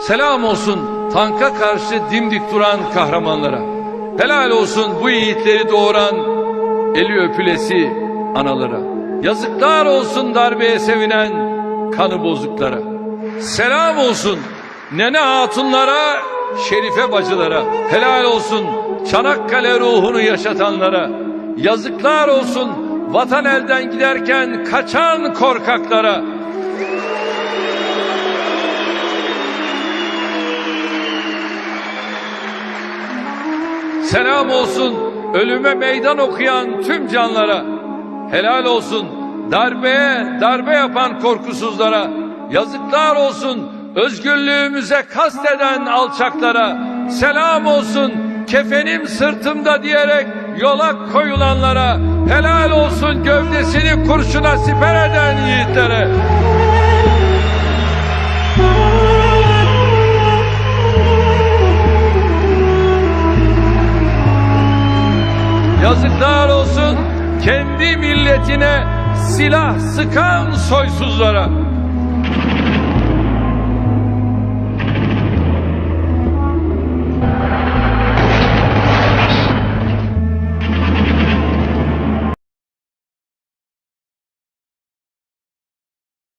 Selam olsun tanka karşı dimdik duran kahramanlara. Helal olsun bu yiğitleri doğuran eli öpülesi analara. Yazıklar olsun darbeye sevinen kanı bozuklara. Selam olsun nene hatunlara, şerife bacılara. Helal olsun Çanakkale ruhunu yaşatanlara. Yazıklar olsun vatan elden giderken kaçan korkaklara. Selam olsun ölüme meydan okuyan tüm canlara. Helal olsun darbeye darbe yapan korkusuzlara. Yazıklar olsun özgürlüğümüze kasteden alçaklara. Selam olsun kefenim sırtımda diyerek yola koyulanlara. Helal olsun gövdesini kurşuna siper eden yiğitlere. Yazıklar olsun kendi milletine silah sıkan soysuzlara.